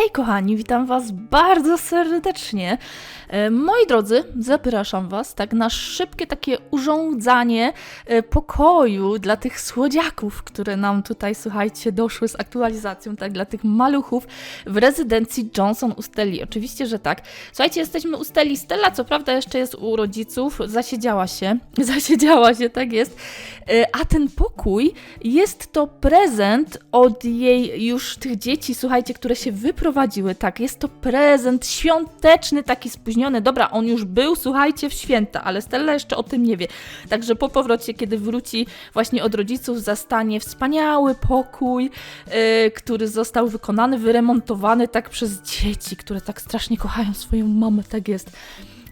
Hej kochani, witam Was bardzo serdecznie. E, Moi drodzy, zapraszam Was tak na szybkie takie urządzanie e, pokoju dla tych słodziaków, które nam tutaj, słuchajcie, doszły z aktualizacją, tak, dla tych maluchów w rezydencji Johnson u Steli. Oczywiście, że tak. Słuchajcie, jesteśmy u Steli. Stella, co prawda, jeszcze jest u rodziców, zasiedziała się, zasiedziała się, tak jest. E, A ten pokój jest to prezent od jej już tych dzieci, słuchajcie, które się wyprowadziły. Tak, jest to prezent świąteczny, taki spóźniony. Dobra, on już był, słuchajcie, w święta, ale Stella jeszcze o tym nie wie. Także po powrocie, kiedy wróci właśnie od rodziców, zastanie wspaniały pokój, e, który został wykonany, wyremontowany tak przez dzieci, które tak strasznie kochają swoją mamę, tak jest.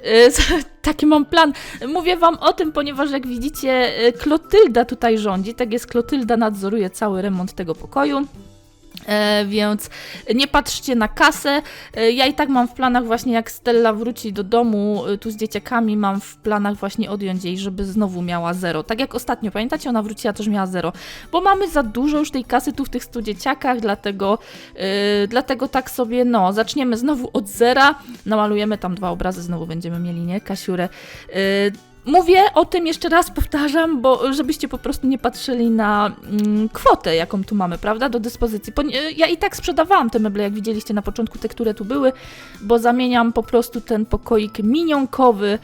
E, Taki mam plan. Mówię wam o tym, ponieważ jak widzicie, e, Klotylda tutaj rządzi. Tak jest, Klotylda nadzoruje cały remont tego pokoju. E, więc nie patrzcie na kasę. E, ja i tak mam w planach właśnie jak Stella wróci do domu e, tu z dzieciakami, mam w planach właśnie odjąć jej, żeby znowu miała zero. Tak jak ostatnio, pamiętacie, ona wróciła też miała zero. Bo mamy za dużo już tej kasy tu w tych 100 dzieciakach, dlatego, dlatego tak sobie, no, zaczniemy znowu od zera, namalujemy tam dwa obrazy, znowu będziemy mieli, nie, Kasiurę. Mówię o tym jeszcze raz, powtarzam, bo żebyście po prostu nie patrzyli na mm, kwotę, jaką tu mamy, prawda, do dyspozycji. Poni- ja i tak sprzedawałam te meble, jak widzieliście na początku, te, które tu były, bo zamieniam po prostu ten pokoik minionkowy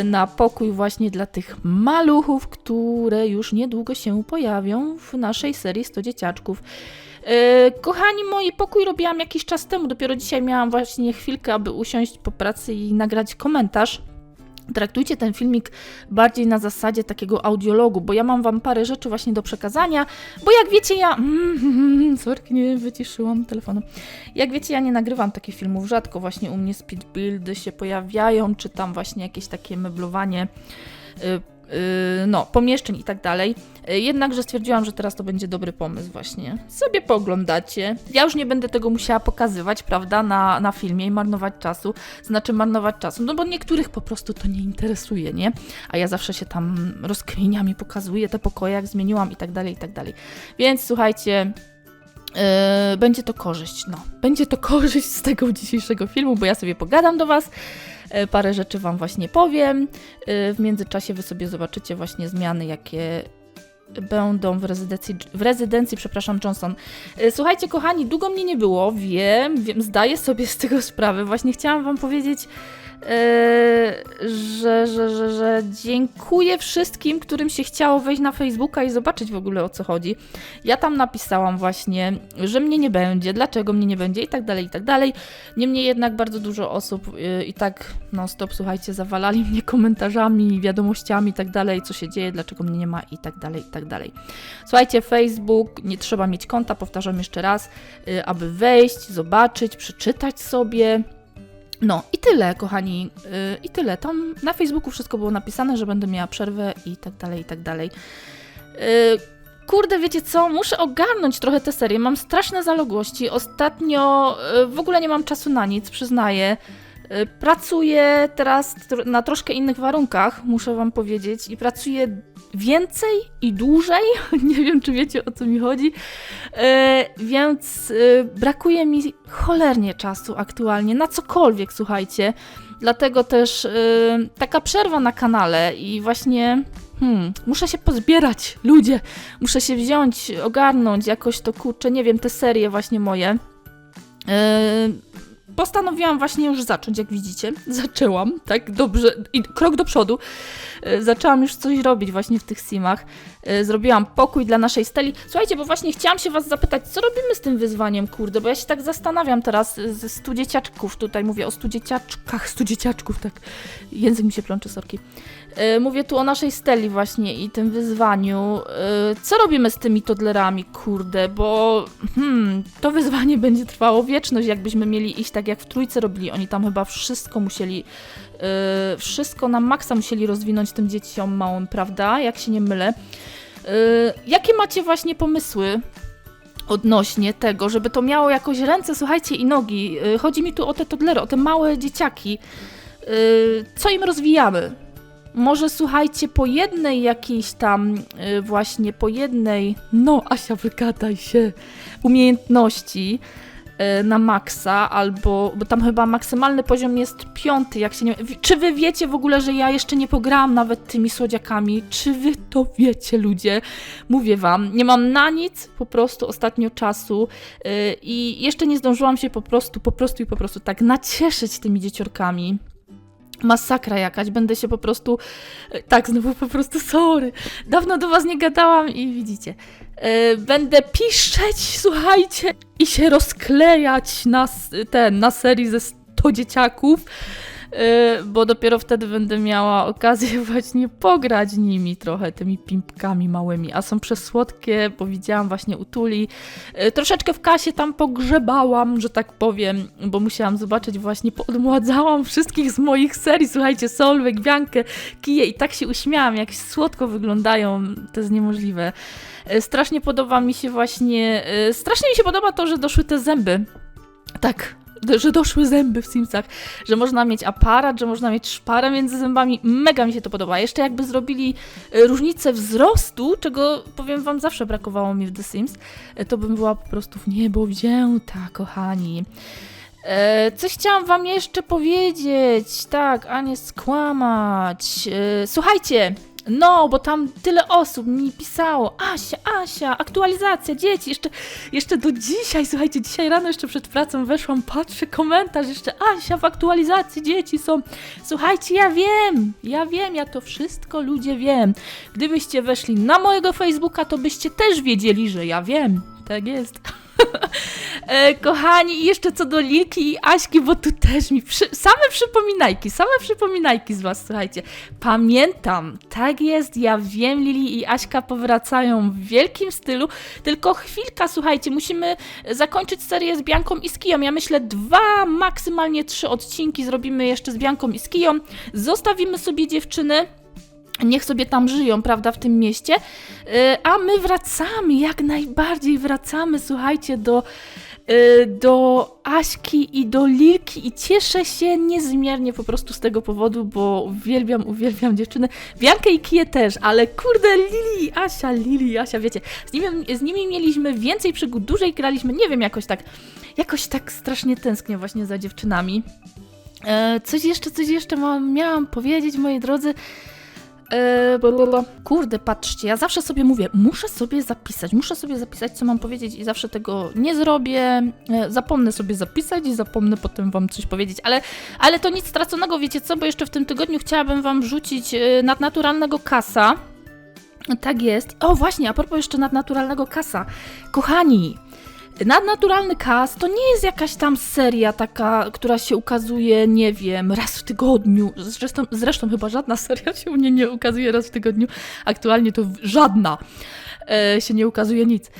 y, na pokój właśnie dla tych maluchów, które już niedługo się pojawią w naszej serii 100 dzieciaczków. Yy, kochani moi, pokój robiłam jakiś czas temu, dopiero dzisiaj miałam właśnie chwilkę, aby usiąść po pracy i nagrać komentarz. Traktujcie ten filmik bardziej na zasadzie takiego audiologu, bo ja mam wam parę rzeczy właśnie do przekazania, bo jak wiecie ja... Sorki, nie wyciszyłam telefonu. Jak wiecie, ja nie nagrywam takich filmów, rzadko właśnie u mnie speed buildy się pojawiają, czy tam właśnie jakieś takie meblowanie y, no, pomieszczeń i tak dalej. Y, Jednakże stwierdziłam, że teraz to będzie dobry pomysł właśnie. Sobie pooglądacie. Ja już nie będę tego musiała pokazywać, prawda, na, na filmie i marnować czasu. Znaczy marnować czasu, no bo niektórych po prostu to nie interesuje, nie? A ja zawsze się tam rozkminiam i pokazuję te pokoje, jak zmieniłam i tak dalej, i tak dalej. Więc słuchajcie, Yy, będzie to korzyść, no. Będzie to korzyść z tego dzisiejszego filmu, bo ja sobie pogadam do Was, yy, parę rzeczy Wam właśnie powiem. Yy, w międzyczasie Wy sobie zobaczycie właśnie zmiany, jakie będą w rezydencji, w rezydencji, przepraszam, Johnson. Yy, Słuchajcie, kochani, długo mnie nie było, wiem, wiem, zdaję sobie z tego sprawę. Właśnie chciałam Wam powiedzieć, że, że, że, że dziękuję wszystkim, którym się chciało wejść na Facebooka i zobaczyć w ogóle o co chodzi. Ja tam napisałam właśnie, że mnie nie będzie, dlaczego mnie nie będzie i tak dalej, i tak dalej. Niemniej jednak bardzo dużo osób yy, i tak non stop, słuchajcie, zawalali mnie komentarzami, wiadomościami i tak dalej, co się dzieje, dlaczego mnie nie ma i tak dalej, i tak dalej. Słuchajcie, Facebook, nie trzeba mieć konta, powtarzam jeszcze raz, yy, aby wejść, zobaczyć, przeczytać sobie. No i tyle, kochani. Yy, I tyle. Tam na Facebooku wszystko było napisane, że będę miała przerwę i tak dalej, i tak dalej. Yy, Kurde, wiecie co? Muszę ogarnąć trochę tę serię. Mam straszne zaległości. Ostatnio yy, w ogóle nie mam czasu na nic, przyznaję. Yy, Pracuję teraz na troszkę innych warunkach, muszę Wam powiedzieć, i pracuję więcej i dłużej. Nie wiem, czy wiecie o co mi chodzi. E, więc e, brakuje mi cholernie czasu aktualnie na cokolwiek, słuchajcie. Dlatego też taka przerwa na kanale i właśnie hmm, muszę się pozbierać, ludzie. Muszę się wziąć, ogarnąć jakoś to kurczę, nie wiem, te serie właśnie moje. E, postanowiłam właśnie już zacząć, jak widzicie. Zaczęłam, tak, dobrze, i krok do przodu. E, Zaczęłam już coś robić właśnie w tych simach. E, Zrobiłam pokój dla naszej Steli. Słuchajcie, bo właśnie chciałam się was zapytać, co robimy z tym wyzwaniem, kurde, bo ja się tak zastanawiam teraz e, ze stu dzieciaczków, tutaj mówię o stu dzieciaczkach, stu dzieciaczków, tak, język mi się plącze, sorki. E, Mówię tu o naszej Steli właśnie i tym wyzwaniu. E, Co robimy z tymi toddlerami, kurde, bo hmm, to wyzwanie będzie trwało wieczność, jakbyśmy mieli iść tak jak w trójce robili. Oni tam chyba wszystko musieli, e, wszystko na maksa musieli rozwinąć tym dzieciom małym, prawda? Jak się nie mylę. Jakie macie właśnie pomysły odnośnie tego, żeby to miało jakoś ręce, słuchajcie, i nogi? Chodzi mi tu o te toddlery, o te małe dzieciaki. Co im rozwijamy? Może słuchajcie, po jednej jakiejś tam, y, właśnie po jednej, no Asia, wygadaj się, umiejętności, e, na maksa, albo, bo tam chyba maksymalny poziom jest piąty, jak się nie... Czy wy wiecie w ogóle, że ja jeszcze nie pograłam nawet tymi słodziakami? Czy wy to wiecie, ludzie? Mówię wam, nie mam na nic po prostu ostatnio czasu yy, i jeszcze nie zdążyłam się po prostu, po prostu i po prostu tak nacieszyć tymi dzieciorkami. Masakra jakaś, będę się po prostu. yy, Tak, znowu po prostu sorry. Dawno do was nie gadałam i widzicie. Yy, będę piszczeć, słuchajcie, i się rozklejać na ten, na serii ze 100 dzieciaków. Yy, bo dopiero wtedy będę miała okazję właśnie pograć nimi trochę, tymi pimpkami małymi, a są przesłodkie, bo widziałam właśnie u Tuli. Yy, troszeczkę w kasie tam pogrzebałam, że tak powiem, bo musiałam zobaczyć właśnie, podmładzałam wszystkich z moich serii, słuchajcie, Solveig, Biankę, Kiję i tak się uśmiałam, jak słodko wyglądają, to jest niemożliwe. Yy, strasznie podoba mi się właśnie, strasznie mi się podoba to, że doszły te zęby. Tak, że doszły zęby w Simsach, że można mieć aparat, że można mieć szparę między zębami. Mega mi się to podoba. Jeszcze jakby zrobili e, różnicę wzrostu, czego powiem wam zawsze brakowało mi w The Sims, e, to bym była po prostu w niebo wzięta, kochani. E, coś chciałam wam jeszcze powiedzieć. Tak, a nie skłamać. E, słuchajcie, no, bo tam tyle osób mi pisało. Asia, Asia, aktualizacja, dzieci. Jeszcze, jeszcze do dzisiaj, słuchajcie, dzisiaj rano jeszcze przed pracą weszłam, patrzę komentarz, jeszcze Asia w aktualizacji, dzieci są. Słuchajcie, ja wiem, ja wiem, ja to wszystko ludzie wiem. Gdybyście weszli na mojego Facebooka, to byście też wiedzieli, że ja wiem. Tak jest. E, kochani, jeszcze co do Lilki i Aśki, bo tu też mi przy... same przypominajki, same przypominajki z was, słuchajcie. Pamiętam, tak jest, ja wiem, Lili i Aśka powracają w wielkim stylu, tylko chwilka, słuchajcie, musimy zakończyć serię z Bianką i z Kiją. Ja myślę dwa, maksymalnie trzy odcinki zrobimy jeszcze z Bianką i z Kiją. Zostawimy sobie dziewczyny. Niech sobie tam żyją, prawda, w tym mieście. Yy, A my wracamy, jak najbardziej wracamy, słuchajcie, do, yy, do Aśki i do Lilki i cieszę się niezmiernie po prostu z tego powodu, bo uwielbiam, uwielbiam dziewczyny. Biankę i Kiję też, ale kurde, Lili Asia, Lili Asia, wiecie, z nimi, z nimi mieliśmy więcej przygód, dłużej graliśmy, nie wiem, jakoś tak, jakoś tak strasznie tęsknię właśnie za dziewczynami. E, coś jeszcze, coś jeszcze miałam powiedzieć, moi drodzy. Kurde, patrzcie, ja zawsze sobie mówię, muszę sobie zapisać, muszę sobie zapisać, co mam powiedzieć i zawsze tego nie zrobię. E, Zapomnę sobie zapisać i zapomnę potem wam coś powiedzieć, ale, ale to nic straconego, wiecie co, bo jeszcze w tym tygodniu chciałabym wam wrzucić e, nadnaturalnego kasa. Tak jest. O, właśnie, a propos jeszcze nadnaturalnego kasa. Kochani, Nadnaturalny Kas to nie jest jakaś tam seria taka, która się ukazuje, nie wiem, raz w tygodniu. Zresztą, zresztą chyba żadna seria się u mnie nie ukazuje raz w tygodniu. Aktualnie to żadna e, się nie ukazuje nic. E,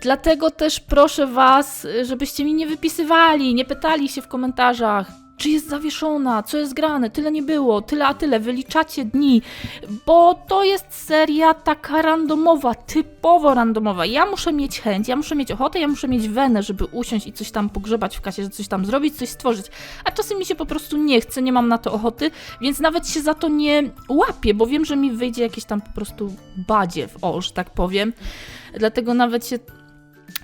dlatego też proszę Was, e, żebyście mi nie wypisywali, nie pytali się w komentarzach, czy jest zawieszona, co jest grane, tyle nie było, tyle a tyle, wyliczacie dni, bo to jest seria taka randomowa, typowo randomowa. Ja muszę mieć chęć, ja muszę mieć ochotę, ja muszę mieć wenę, żeby usiąść i coś tam pogrzebać w kasie, coś tam zrobić, coś stworzyć. A czasem mi się po prostu nie chce, nie mam na to ochoty, więc nawet się za to nie łapię, bo wiem, że mi wyjdzie jakieś tam po prostu badziew, o, że tak powiem. Dlatego nawet się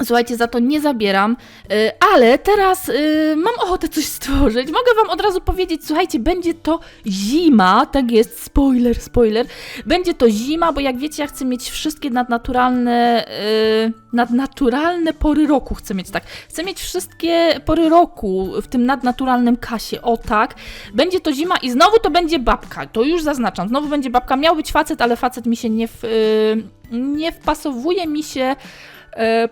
Słuchajcie, za to nie zabieram, y, ale teraz y, mam ochotę coś stworzyć. Mogę Wam od razu powiedzieć, słuchajcie, będzie to zima, tak jest, spoiler, spoiler. Będzie to zima, bo jak wiecie, ja chcę mieć wszystkie nadnaturalne, y, nadnaturalne pory roku. Chcę mieć tak. Chcę mieć wszystkie pory roku w tym nadnaturalnym kasie, o tak. Będzie to zima i znowu to będzie babka, to już zaznaczam. Znowu będzie babka. Miał być facet, ale facet mi się nie, w, nie wpasowuje mi się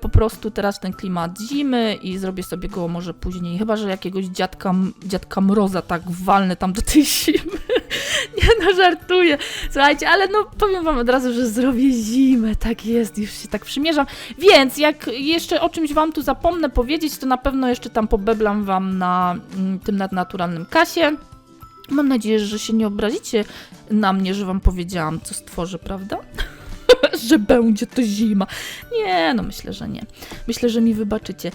po prostu teraz ten klimat zimy i zrobię sobie go może później, chyba że jakiegoś dziadka, dziadka mroza tak walnę tam do tej zimy. Nie no, żartuję. Słuchajcie, ale no powiem wam od razu, że zrobię zimę, tak jest, już się tak przymierzam. Więc jak jeszcze o czymś wam tu zapomnę powiedzieć, to na pewno jeszcze tam pobeblam wam na mm, tym nadnaturalnym kasie. Mam nadzieję, że się nie obrazicie na mnie, że wam powiedziałam, co stworzę, prawda? że będzie to zima. Nie, no myślę, że nie. Myślę, że mi wybaczycie.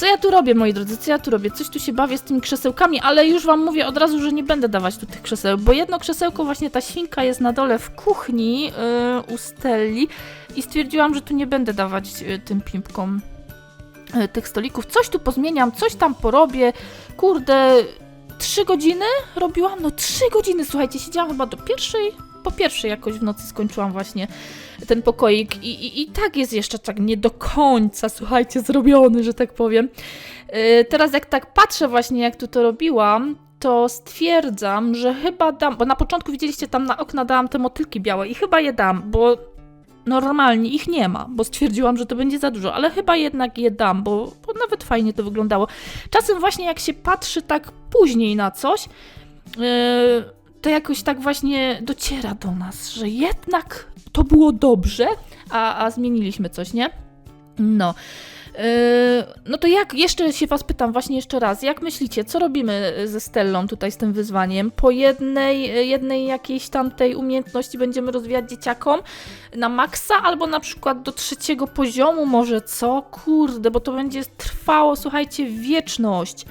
Co ja tu robię, moi drodzy? Co ja tu robię? Coś tu się bawię z tymi krzesełkami, ale już wam mówię od razu, że nie będę dawać tu tych krzeseł, bo jedno krzesełko, właśnie ta świnka jest na dole w kuchni yy, u Stelli i stwierdziłam, że tu nie będę dawać yy, tym pimpkom yy, tych stolików. Coś tu pozmieniam, coś tam porobię. Kurde, trzy godziny robiłam? No trzy godziny, słuchajcie, siedziałam chyba do pierwszej, po pierwszej jakoś w nocy skończyłam właśnie ten pokoik i, i, i tak jest jeszcze tak nie do końca, słuchajcie, zrobiony, że tak powiem. Yy, teraz jak tak patrzę właśnie, jak tu to robiłam, to stwierdzam, że chyba dam, bo na początku widzieliście tam na okna dałam te motylki białe i chyba je dam, bo normalnie ich nie ma, bo stwierdziłam, że to będzie za dużo, ale chyba jednak je dam, bo, bo nawet fajnie to wyglądało. Czasem właśnie jak się patrzy tak później na coś, yy, to jakoś tak właśnie dociera do nas, że jednak to było dobrze, a, a zmieniliśmy coś, nie? No. Yy, no to jak, jeszcze się was pytam właśnie jeszcze raz, jak myślicie, co robimy ze Stellą tutaj z tym wyzwaniem? Po jednej, jednej jakiejś tamtej umiejętności będziemy rozwijać dzieciakom na maksa, albo na przykład do trzeciego poziomu może, co? Kurde, bo to będzie trwało, słuchajcie, wieczność.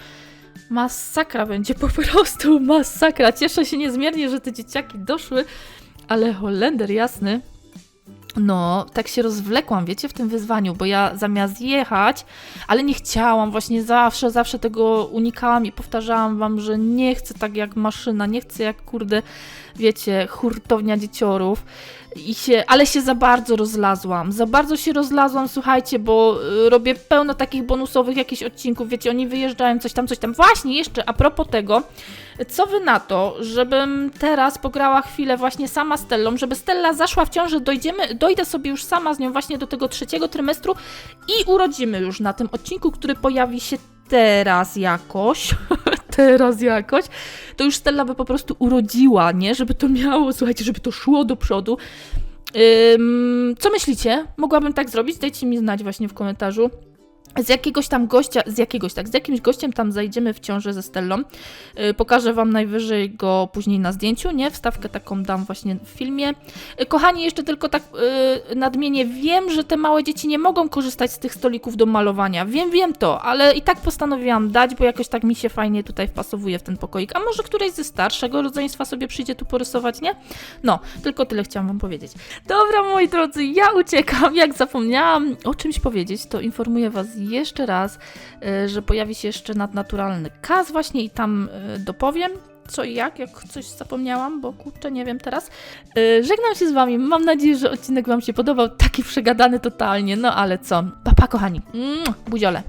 Masakra będzie po prostu, masakra. Cieszę się niezmiernie, że te dzieciaki doszły, ale Holender jasny. No, tak się rozwlekłam, wiecie, w tym wyzwaniu, bo ja zamiast jechać, ale nie chciałam, właśnie zawsze, zawsze tego unikałam i powtarzałam wam, że nie chcę tak jak maszyna, nie chcę jak kurde, wiecie, hurtownia dzieciorów. I się, ale się za bardzo rozlazłam. Za bardzo się rozlazłam, słuchajcie, bo y, robię pełno takich bonusowych jakichś odcinków, wiecie, oni wyjeżdżają, coś tam, coś tam. Właśnie, jeszcze a propos tego, co wy na to, żebym teraz pograła chwilę właśnie sama z Stellą, żeby Stella zaszła w ciąży, dojdziemy, dojdę sobie już sama z nią właśnie do tego trzeciego trymestru i urodzimy już na tym odcinku, który pojawi się teraz jakoś, teraz jakoś, to już Stella by po prostu urodziła, nie? Żeby to miało, słuchajcie, żeby to szło do przodu. Ym, co myślicie? Mogłabym tak zrobić? Dajcie mi znać właśnie w komentarzu. Z jakiegoś tam gościa, z jakiegoś tak, z jakimś gościem tam zajdziemy w ciąży ze Stellą. Yy, pokażę wam najwyżej go później na zdjęciu, nie? Wstawkę taką dam właśnie w filmie. Yy, kochani, jeszcze tylko tak yy, nadmienię, wiem, że te małe dzieci nie mogą korzystać z tych stolików do malowania. Wiem, wiem to, ale i tak postanowiłam dać, bo jakoś tak mi się fajnie tutaj wpasowuje w ten pokoik. A może któreś ze starszego rodzeństwa sobie przyjdzie tu porysować, nie? No, tylko tyle chciałam wam powiedzieć. Dobra, moi drodzy, ja uciekam. Jak zapomniałam o czymś powiedzieć, to informuję was jeszcze raz, y, że pojawi się jeszcze nadnaturalny kas właśnie i tam y, dopowiem co i jak, jak coś zapomniałam, bo kurczę, nie wiem teraz. Y, Żegnam się z wami, mam nadzieję, że odcinek wam się podobał, taki przegadany totalnie, no ale co, papa pa, kochani, Mua, buziole.